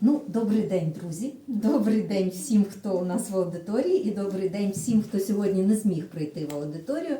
Ну, добрий день, друзі. Добрий день всім, хто у нас в аудиторії, і добрий день всім, хто сьогодні не зміг прийти в аудиторію,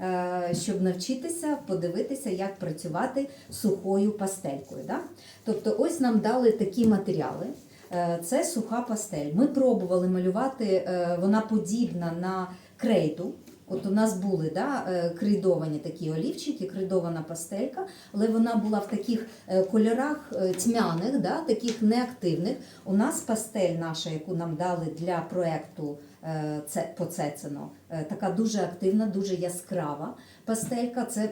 е, щоб навчитися подивитися, як працювати сухою пастелькою. Да? Тобто, ось нам дали такі матеріали. Е, Це суха пастель. Ми пробували малювати, е, вона подібна на крейду. От у нас були да, е, крейдовані такі олівчики, крейдована пастелька, але вона була в таких е, кольорах е, тьмяних, да, таких неактивних. У нас пастель наша, яку нам дали для проекту е, по така дуже активна, дуже яскрава пастелька. Це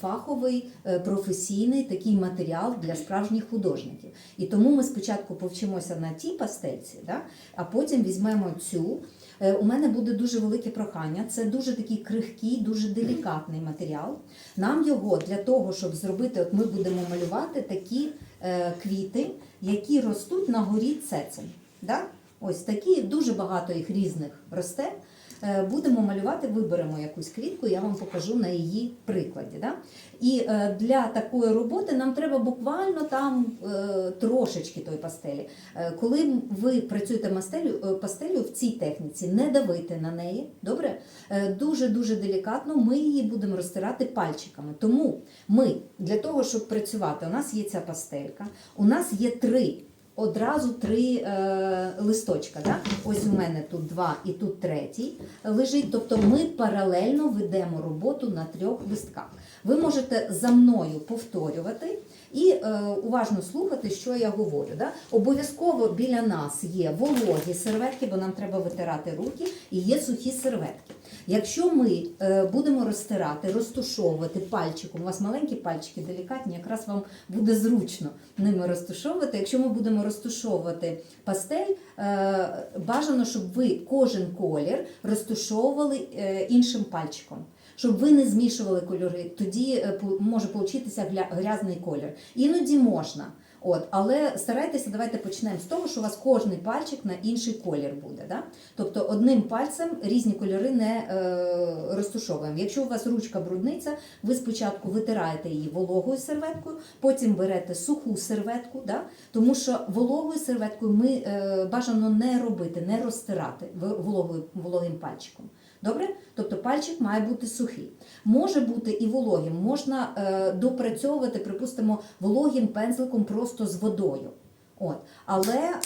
фаховий, професійний такий матеріал для справжніх художників. І тому ми спочатку повчимося на тій пастельці, да, а потім візьмемо цю. Е, У мене буде дуже велике прохання. Це дуже такий крихкий, дуже делікатний матеріал. Нам його для того, щоб зробити, от ми будемо малювати такі е, квіти, які ростуть на горі цецем. Да? Ось такі, дуже багато їх різних росте. Е, Будемо малювати, виберемо якусь квітку, я вам покажу на її прикладі. Да? І е, для такої роботи нам треба буквально там е, трошечки той пастелі. Коли ви працюєте мастелю, пастелю в цій техніці, не давите на неї, добре? Дуже-дуже делікатно ми її будемо розтирати пальчиками. Тому ми для того, щоб працювати, у нас є ця пастелька, у нас є три. Одразу три е, листочка. Да? Ось у мене тут два і тут третій лежить. Тобто ми паралельно ведемо роботу на трьох листках. Ви можете за мною повторювати і е, уважно слухати, що я говорю. Да? Обов'язково біля нас є вологі серветки, бо нам треба витирати руки, і є сухі серветки. Якщо ми е, будемо розтирати, розтушовувати пальчиком, у вас маленькі пальчики делікатні, якраз вам буде зручно ними розтушовувати. Якщо ми будемо розтушовувати пастель, е, бажано, щоб ви кожен колір розтушовували е, іншим пальчиком. Щоб ви не змішували кольори, тоді може получитися грязний колір. Іноді можна. От, але старайтеся, давайте почнемо з того, що у вас кожний пальчик на інший колір буде. Да? Тобто одним пальцем різні кольори не е, розтушовуємо. Якщо у вас ручка брудниця, ви спочатку витираєте її вологою серветкою, потім берете суху серветку, да? тому що вологою серветкою ми е, бажано не робити, не розтирати вологою, вологим пальчиком. Добре? Тобто пальчик має бути сухий. Може бути і вологим, можна е, допрацьовувати, припустимо, вологим пензликом просто з водою. От. Але е,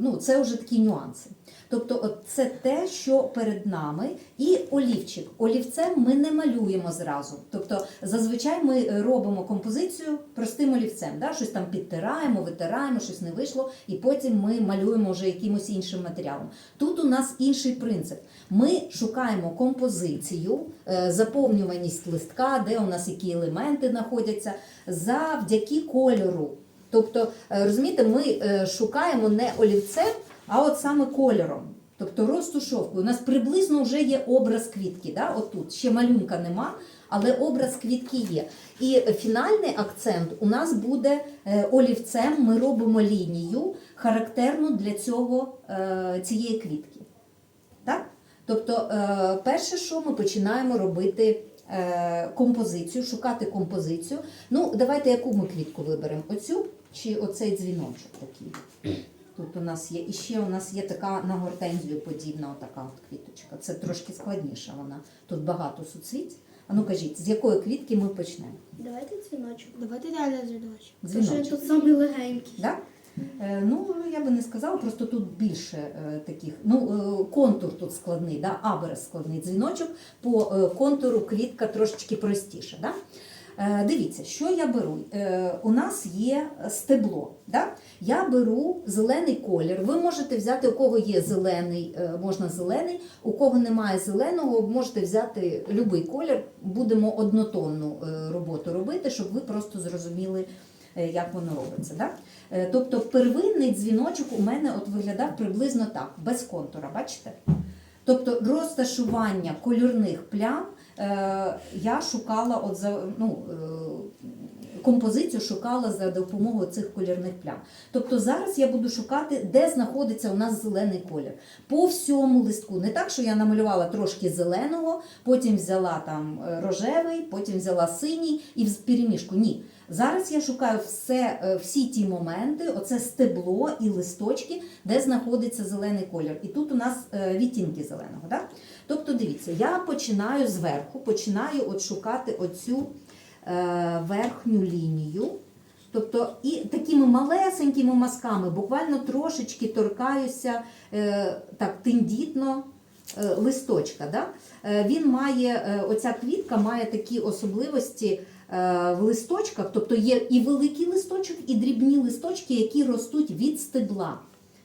ну, це вже такі нюанси. Тобто, от це те, що перед нами, і олівчик. Олівцем ми не малюємо зразу. Тобто, зазвичай ми робимо композицію простим олівцем, да? щось там підтираємо, витираємо, щось не вийшло, і потім ми малюємо вже якимось іншим матеріалом. Тут у нас інший принцип. Ми шукаємо композицію, е, заповнюваність листка, де у нас які елементи знаходяться, завдяки кольору. Тобто, е, розумієте, ми е, шукаємо не олівцем, а от саме кольором. Тобто розтушовкою. У нас приблизно вже є образ квітки. Да? Отут ще малюнка нема, але образ квітки є. І фінальний акцент у нас буде е, олівцем. Ми робимо лінію характерну для цього, цієї квітки. Так? Тобто, перше, що ми починаємо робити композицію, шукати композицію. Ну, давайте яку ми квітку виберемо? Оцю чи оцей дзвіночок такий? Тут у нас є, і ще у нас є така на гортензію подібна така от квіточка. Це трошки складніша вона. Тут багато суцвіть. А ну кажіть, з якої квітки ми почнемо? Давайте дзвіночок. Давайте далі дзвіночок. Тому що Дзвіночок. тут самий легенький. Да? Е, ну, я би не сказала, просто тут більше е, таких. Ну, е, контур тут складний, да? аберес складний дзвіночок, по е, контуру квітка трошечки простіша. Да? Е, дивіться, що я беру. Е, у нас є стебло. Да? Я беру зелений колір. Ви можете взяти, у кого є зелений, е, можна зелений, у кого немає зеленого, можете взяти будь-який колір. Будемо однотонну роботу робити, щоб ви просто зрозуміли, як воно робиться. Да? Тобто первинний дзвіночок у мене от виглядав приблизно так, без контура, бачите? Тобто розташування кольорних плям я шукала от за, ну, е, композицію шукала за допомогою цих кольорних плям. Тобто зараз я буду шукати, де знаходиться у нас зелений колір. По всьому листку. Не так, що я намалювала трошки зеленого, потім взяла там е, рожевий, потім взяла синій і в перемішку. Ні. Зараз я шукаю все, е, всі ті моменти, оце стебло і листочки, де знаходиться зелений колір. І тут у нас е, відтінки зеленого. Да? Тобто, дивіться, я починаю зверху, починаю от шукати оцю е, верхню лінію. Тобто і такими малесенькими мазками, буквально трошечки торкаюся так тендітно листочка. Да? Він має, оця квітка має такі особливості в листочках, тобто є і великий листочок, і дрібні листочки, які ростуть від стебла.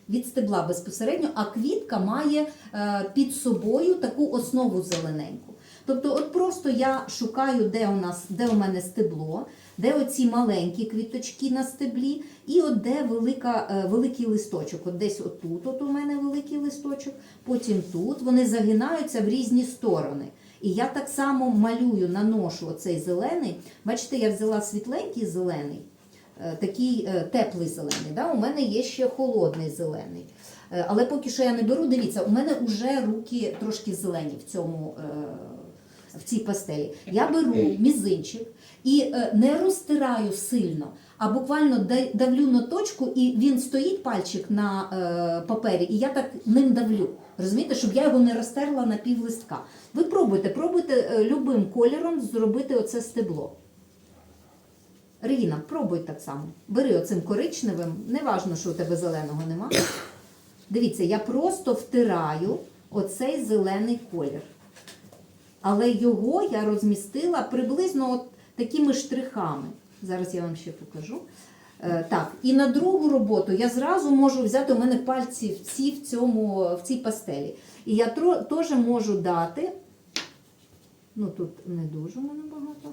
Від стебла безпосередньо, а квітка має е, під собою таку основу зелененьку. Тобто, от просто я шукаю, де у нас, де у мене стебло, де оці маленькі квіточки на стеблі, і от де велика, е, великий листочок. От десь отут, от у мене великий листочок, потім тут. Вони загинаються в різні сторони. І я так само малюю, наношу оцей зелений. Бачите, я взяла світленький зелений, е, такий е, теплий зелений. Да? У мене є ще холодний зелений. Е, Але поки що я не беру, дивіться, у мене вже руки трошки зелені в цьому. В цій пастелі. Я беру мізинчик і не розтираю сильно, а буквально давлю на точку, і він стоїть пальчик на е, папері, і я так ним давлю. Розумієте, щоб я його не розтерла на пів листка. Ви пробуйте, пробуйте е, любим кольором зробити оце стебло. Регіна, пробуй так само. Бери оцим коричневим, не важно, що у тебе зеленого нема. Дивіться, я просто втираю оцей зелений колір. Але його я розмістила приблизно от такими штрихами. Зараз я вам ще покажу. Е, так, і на другу роботу я зразу можу взяти, у мене пальці всі в, цьому, в цій пастелі. І я теж можу дати. Ну тут не дуже у мене багато.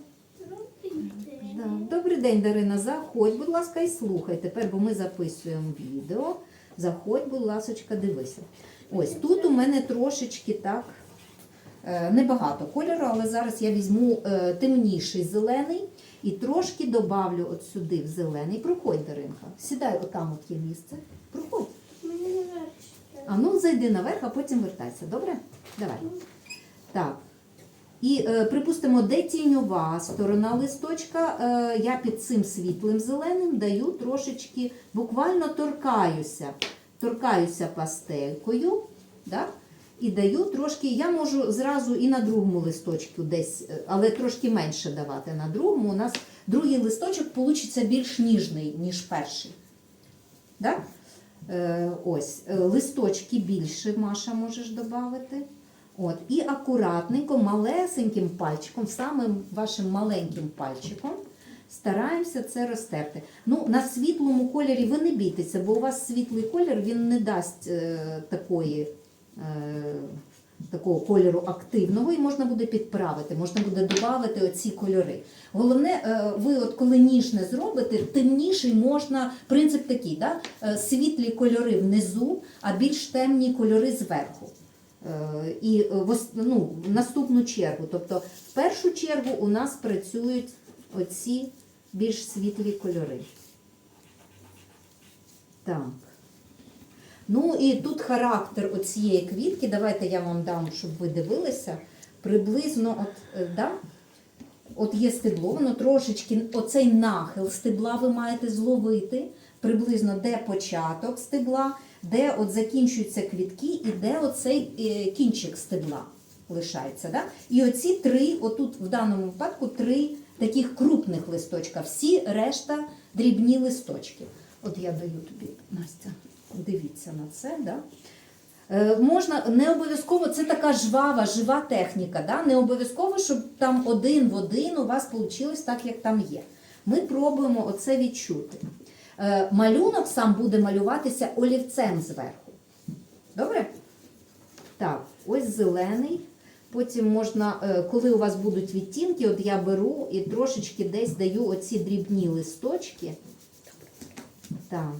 Да. Добрий день, Дарина. Заходь, будь ласка, і слухай. Тепер, бо ми записуємо відео. Заходь, будь ласка, дивися. Ось тут у мене трошечки так. е, Небагато кольору, але зараз я візьму е, темніший зелений і трошки добавлю от сюди в зелений. Проходь, Даринка. Сідай, отам от є місце. Проходь. А ну зайди наверх, а потім вертайся. Добре? Давай. Так. І е, припустимо, де тіньова сторона листочка, е, я під цим світлим зеленим даю трошечки, буквально торкаюся, торкаюся пастелькою, да? І даю трошки, я можу зразу і на другому листочку десь, е, але трошки менше давати на другому. У нас другий листочок вийде більш ніжний, ніж перший. Да? Е, ось, е, листочки більше, Маша, можеш додати. От, і акуратненько, малесеньким пальчиком, самим вашим маленьким пальчиком, стараємося це розтерти. Ну, на світлому кольорі ви не бійтеся, бо у вас світлий колір він не дасть е, такої, такого кольору активного і можна буде підправити, можна буде додати оці кольори. Головне, е, ви от коли ніжне зробите, темніший можна, принцип такий, да? е, світлі кольори внизу, а більш темні кольори зверху. Е, І е, в ну, наступну чергу. Тобто, в першу чергу у нас працюють оці більш світлі кольори. Так. Ну і тут характер оцієї квітки. Давайте я вам дам, щоб ви дивилися. Приблизно, от, е, да? от є стебло, воно трошечки, оцей нахил стебла ви маєте зловити, приблизно де початок стебла, де от закінчуються квітки і де оцей е, кінчик стебла лишається. Да? І оці три, отут в даному випадку три таких крупних листочка, всі решта дрібні листочки. От я даю тобі, Настя, дивіться на це. Да? Е, Можна не обов'язково, це така жвава, жива техніка. Да? Не обов'язково, щоб там один в один у вас вийшло так, як там є. Ми пробуємо оце відчути. Е, Малюнок сам буде малюватися олівцем зверху. Добре? Так, ось зелений. Потім можна, е, коли у вас будуть відтінки, от я беру і трошечки десь даю оці дрібні листочки. Так.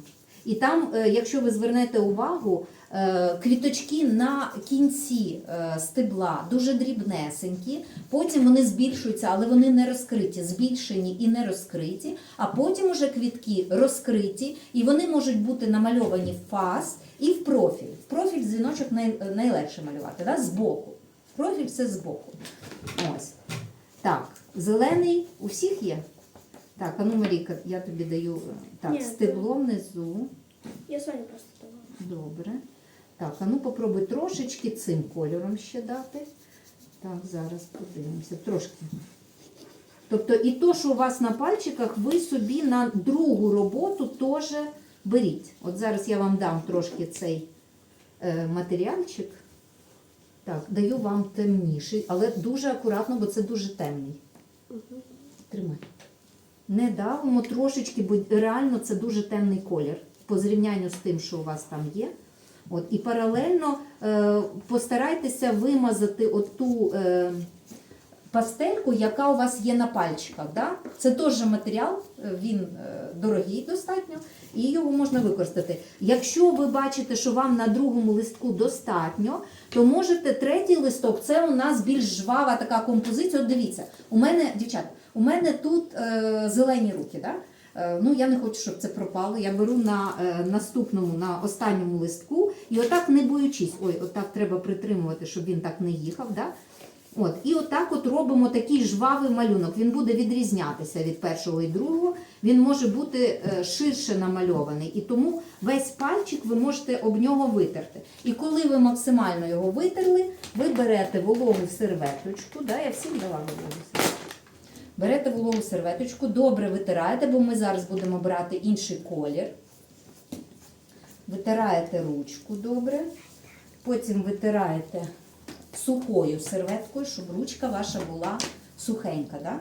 І там, е, якщо ви звернете увагу, е, квіточки на кінці е, стебла дуже дрібнесенькі, потім вони збільшуються, але вони не розкриті, збільшені і не розкриті, а потім уже квітки розкриті, і вони можуть бути намальовані в фас і в профіль. В профіль дзвіночок найлегше малювати, да? збоку. Профіль це збоку. Ось. Так, зелений у всіх є? Так, а ну Маріка, я тобі даю е, так, Ні, стебло внизу. Я Соні просто давала. Добре. Так, а ну попробуй трошечки цим кольором ще дати. Так, зараз подивимося. Трошки. Тобто і то, що у вас на пальчиках, ви собі на другу роботу теж беріть. От зараз я вам дам трошки цей е, матеріальчик. Так, даю вам темніший, але дуже акуратно, бо це дуже темний. Тримай. Не давимо трошечки, бо реально це дуже темний колір по зрівнянню з тим, що у вас там є. От, і паралельно е, постарайтеся вимазати оту е, пастельку, яка у вас є на пальчиках. Да? Це теж матеріал, е, він е, дорогий достатньо, і його можна використати. Якщо ви бачите, що вам на другому листку достатньо, то можете третій листок, це у нас більш жвава така композиція. От дивіться, у мене, дівчата, у мене тут е, зелені руки. Да? Е, Ну, я не хочу, щоб це пропало. Я беру на наступному, на останньому листку, і отак не боючись. Ой, отак треба притримувати, щоб він так не їхав. Да? От, і отак от робимо такий жвавий малюнок. Він буде відрізнятися від першого і другого. Він може бути е, ширше намальований. І тому весь пальчик ви можете об нього витерти. І коли ви максимально його витерли, ви берете вологу серветочку. Да, я всім дала вологу серветочку. Берете вологу серветочку, добре витираєте, бо ми зараз будемо брати інший колір. Витираєте ручку добре. Потім витираєте сухою серветкою, щоб ручка ваша була сухенька. Да?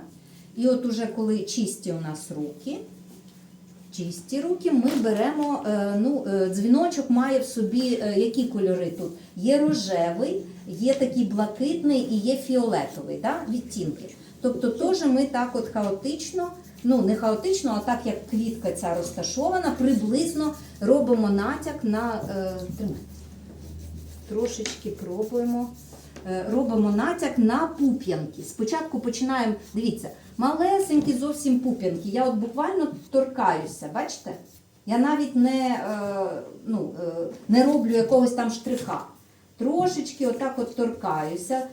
І от уже коли чисті у нас руки, чисті руки, ми беремо, е, ну, е, дзвіночок має в собі е, які кольори тут? Є рожевий, є такий блакитний і є фіолетовий да? відтінки. Тобто теж ми так от хаотично, ну не хаотично, а так як квітка ця розташована, приблизно робимо натяк на е, трошечки пробуємо. Е, Робимо натяк на пуп'янки. Спочатку починаємо, дивіться, малесенькі зовсім пуп'янки. Я от буквально торкаюся, бачите? Я навіть не, е, ну, е, не роблю якогось там штриха. Трошечки отак от торкаюся.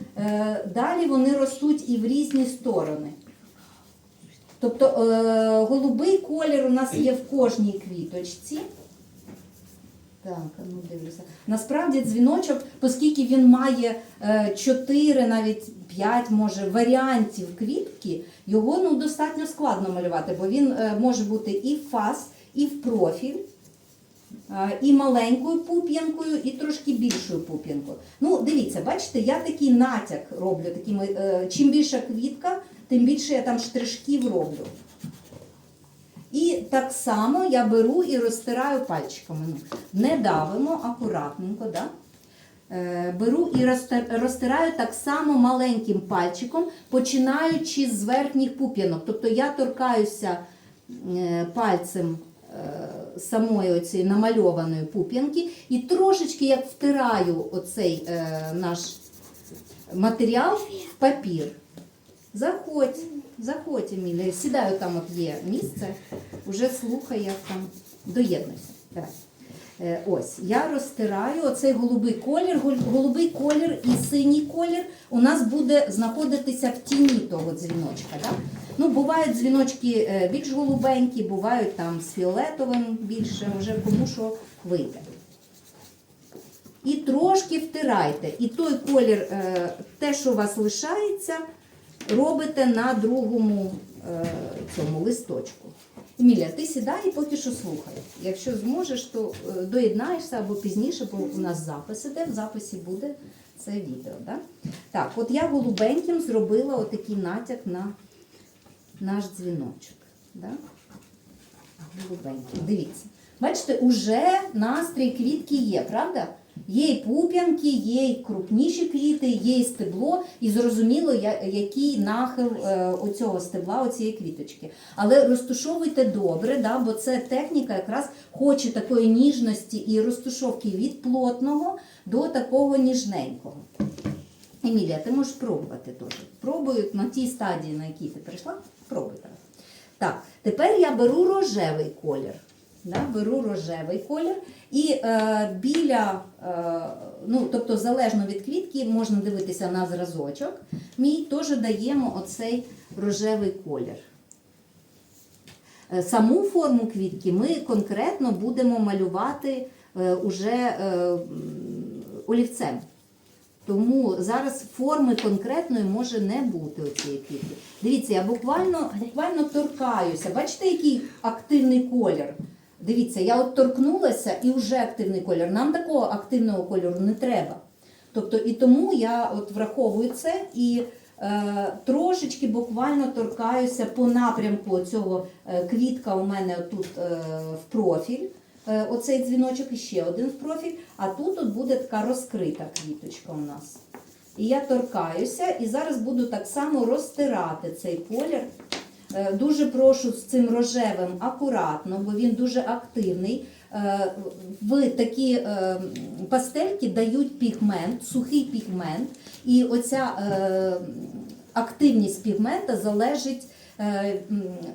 Далі вони ростуть і в різні сторони. Тобто голубий колір у нас є в кожній квіточці. Так, ну дивлюся. Насправді дзвіночок, оскільки він має 4, навіть 5, може, варіантів квітки, його ну, достатньо складно малювати, бо він е, може бути і в фас, і в профіль. Е, І маленькою пуп'янкою, і трошки більшою пуп'янкою. Ну, дивіться, бачите, я такий натяк роблю. Такими, е, чим більша квітка, тим більше я там штришків роблю. І так само я беру і розтираю пальчиками. Ну, Не давимо акуратненько, да? Е, беру і розтираю так само маленьким пальчиком, починаючи з верхніх пуп'янок. Тобто я торкаюся е, пальцем е, самої оцієї намальованої пуп'янки і трошечки як втираю оцей наш матеріал в папір. Заходь, заходь, Емілія. Сідаю, там от є місце, вже слухай, як там доєднуйся. Давай. Е, Ось, я розтираю оцей голубий колір. Голубий колір і синій колір у нас буде знаходитися в тіні того дзвіночка. Да? Ну, бувають дзвіночки е, більш голубенькі, бувають там з фіолетовим більше, вже кому що вийде. І трошки втирайте. І той колір, е, те, що у вас лишається, робите на другому е, цьому листочку. Емілія, ти сідай і поки що слухай. Якщо зможеш, то е, доєднаєшся або пізніше, бо у нас запис іде, в записі буде це відео. Да? Так, от я голубеньким зробила отакий натяк на наш дзвіночок. Да? Голубеньким. Дивіться. Бачите, уже настрій квітки є, правда? Є і пуп'янки, є і крупніші квіти, є і стебло, і зрозуміло, який нахил е, оцього стебла, оцієї квіточки. Але розтушовуйте добре, да, бо це техніка якраз хоче такої ніжності і розтушовки від плотного до такого ніжненького. Емілія, ти можеш пробувати теж. Пробуй на тій стадії, на якій ти прийшла, пробуй так. Так, тепер я беру рожевий колір. Да, беру рожевий колір і е, біля, е, ну, тобто залежно від квітки, можна дивитися на зразочок. Мій теж даємо оцей рожевий колір. Е, Саму форму квітки ми конкретно будемо малювати е, уже е, олівцем. Тому зараз форми конкретної може не бути у цієї квітки. Дивіться, я буквально, буквально торкаюся. Бачите, який активний колір? Дивіться, я от торкнулася і вже активний колір. Нам такого активного кольору не треба. Тобто, і тому я от враховую це і е, трошечки буквально торкаюся по напрямку цього е, квітка у мене тут е, в профіль. Е, Оцей дзвіночок і ще один в профіль, а тут от буде така розкрита квіточка у нас. І я торкаюся і зараз буду так само розтирати цей колір. Е, Дуже прошу з цим рожевим акуратно, бо він дуже активний. Е, В такі е, пастельки дають пігмент, сухий пігмент, і оця активність пігмента залежить.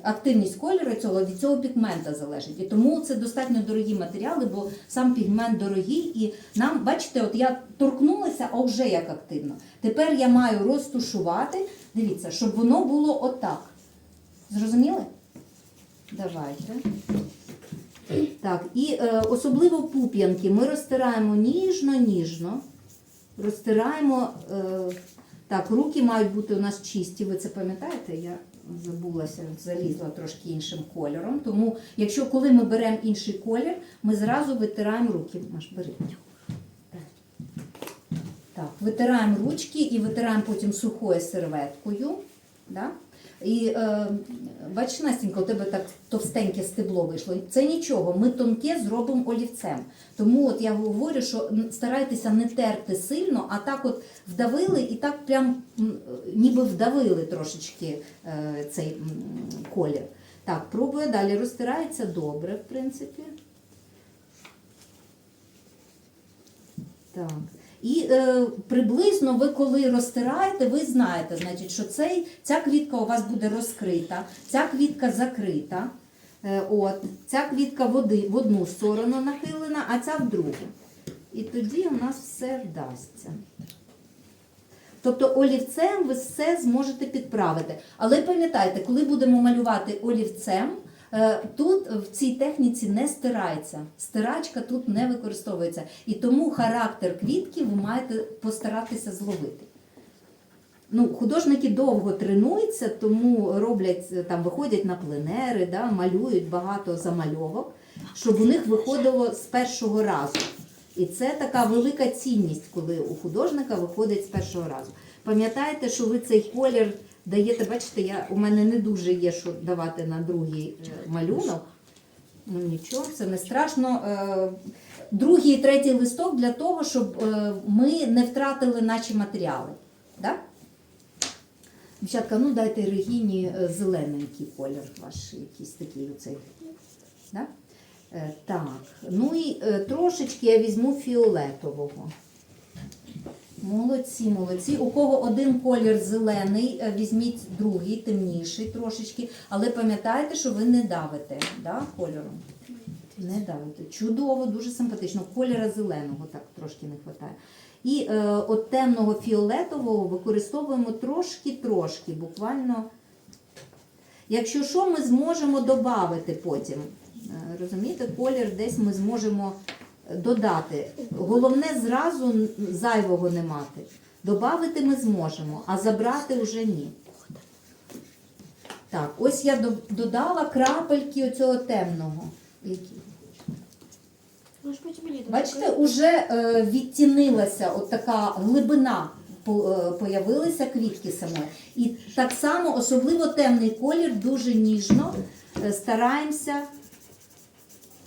Активність кольору цього від цього пігмента залежить. І тому це достатньо дорогі матеріали, бо сам пігмент дорогий. І нам, бачите, от я торкнулася, а вже як активно. Тепер я маю розтушувати. Дивіться, щоб воно було отак. Зрозуміли? Давайте. Так, і е, особливо пуп'янки ми розтираємо ніжно-ніжно. Розтираємо. Е, так, руки мають бути у нас чисті. Ви це пам'ятаєте? Я забулася, залізла трошки іншим кольором. Тому, якщо коли ми беремо інший колір, ми зразу витираємо руки. Маш, бери. Так, витираємо ручки і витираємо потім сухою серветкою. Да? І е, бачиш, Настенька, у тебе так товстеньке стебло вийшло. Це нічого, ми тонке зробимо олівцем. Тому от я говорю, що старайтеся не терти сильно, а так от вдавили і так прям ніби вдавили трошечки е, цей колір. Так, пробую далі. Розтирається добре, в принципі. Так. І е, приблизно ви коли розтираєте, ви знаєте, значить, що цей, ця квітка у вас буде розкрита, ця квітка закрита. Е, от, ця квітка води, в одну сторону нахилена, а ця в другу. І тоді у нас все вдасться. Тобто олівцем ви все зможете підправити. Але пам'ятайте, коли будемо малювати олівцем, тут в цій техніці не стирається. Стирачка тут не використовується. І тому характер квітки ви маєте постаратися зловити. Ну, художники довго тренуються, тому роблять е, там, виходять на пленери, да, малюють багато замальовок, щоб у них виходило з першого разу. І це така велика цінність, коли у художника виходить з першого разу. Пам'ятайте, що ви цей колір даєте, бачите, я, у мене не дуже є, що давати на другий е, малюнок. Ну нічого, це не страшно. Е, Другий і третій листок для того, щоб е, ми не втратили наші матеріали. Да? Дівчатка, ну дайте Регіні зелененький колір ваш, якийсь такий оцей. Да? Так, ну і трошечки я візьму фіолетового. Молодці, молодці. У кого один колір зелений, е, візьміть другий, темніший трошечки, але пам'ятайте, що ви не давите да, кольором. Не давите. Чудово, дуже симпатично. Кольора зеленого так трошки не вистачає. І е, от темного фіолетового використовуємо трошки-трошки, буквально. Якщо що, ми зможемо додати потім. Е, Розумієте, колір десь ми зможемо додати. Головне зразу зайвого не мати. Добавити ми зможемо, а забрати вже ні. Так, ось я додала крапельки оцього темного. Бачите, уже е, відтінилася от така глибина е, появилися квітки самої. І так само, особливо темний колір, дуже ніжно е, стараємося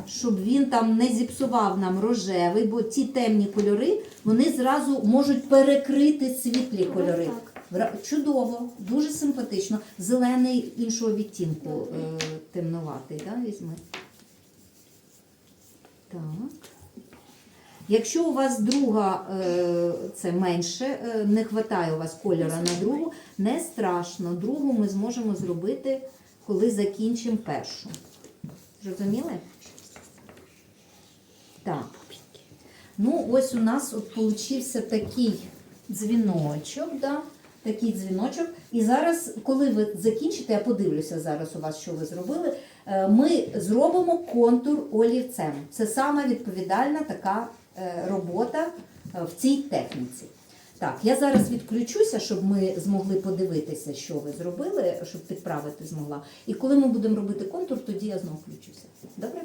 щоб він там не зіпсував нам рожевий, бо ці темні кольори вони зразу можуть перекрити світлі кольори. Чудово, дуже симпатично. Зелений іншого відтінку е, темнуватий, да, візьми. Так. Якщо у вас друга е, це менше, е, не вистачає у вас кольора на другу, не страшно. Другу ми зможемо зробити, коли закінчимо першу. Зрозуміли? Так. Ну, ось у нас от получився такий дзвіночок, да? такий дзвіночок. І зараз, коли ви закінчите, я подивлюся зараз у вас, що ви зробили. е, Ми зробимо контур олівцем. Це сама відповідальна така е, робота е, в цій техніці. Так, я зараз відключуся, щоб ми змогли подивитися, що ви зробили, щоб підправити змогла. І коли ми будемо робити контур, тоді я знову включуся. Добре?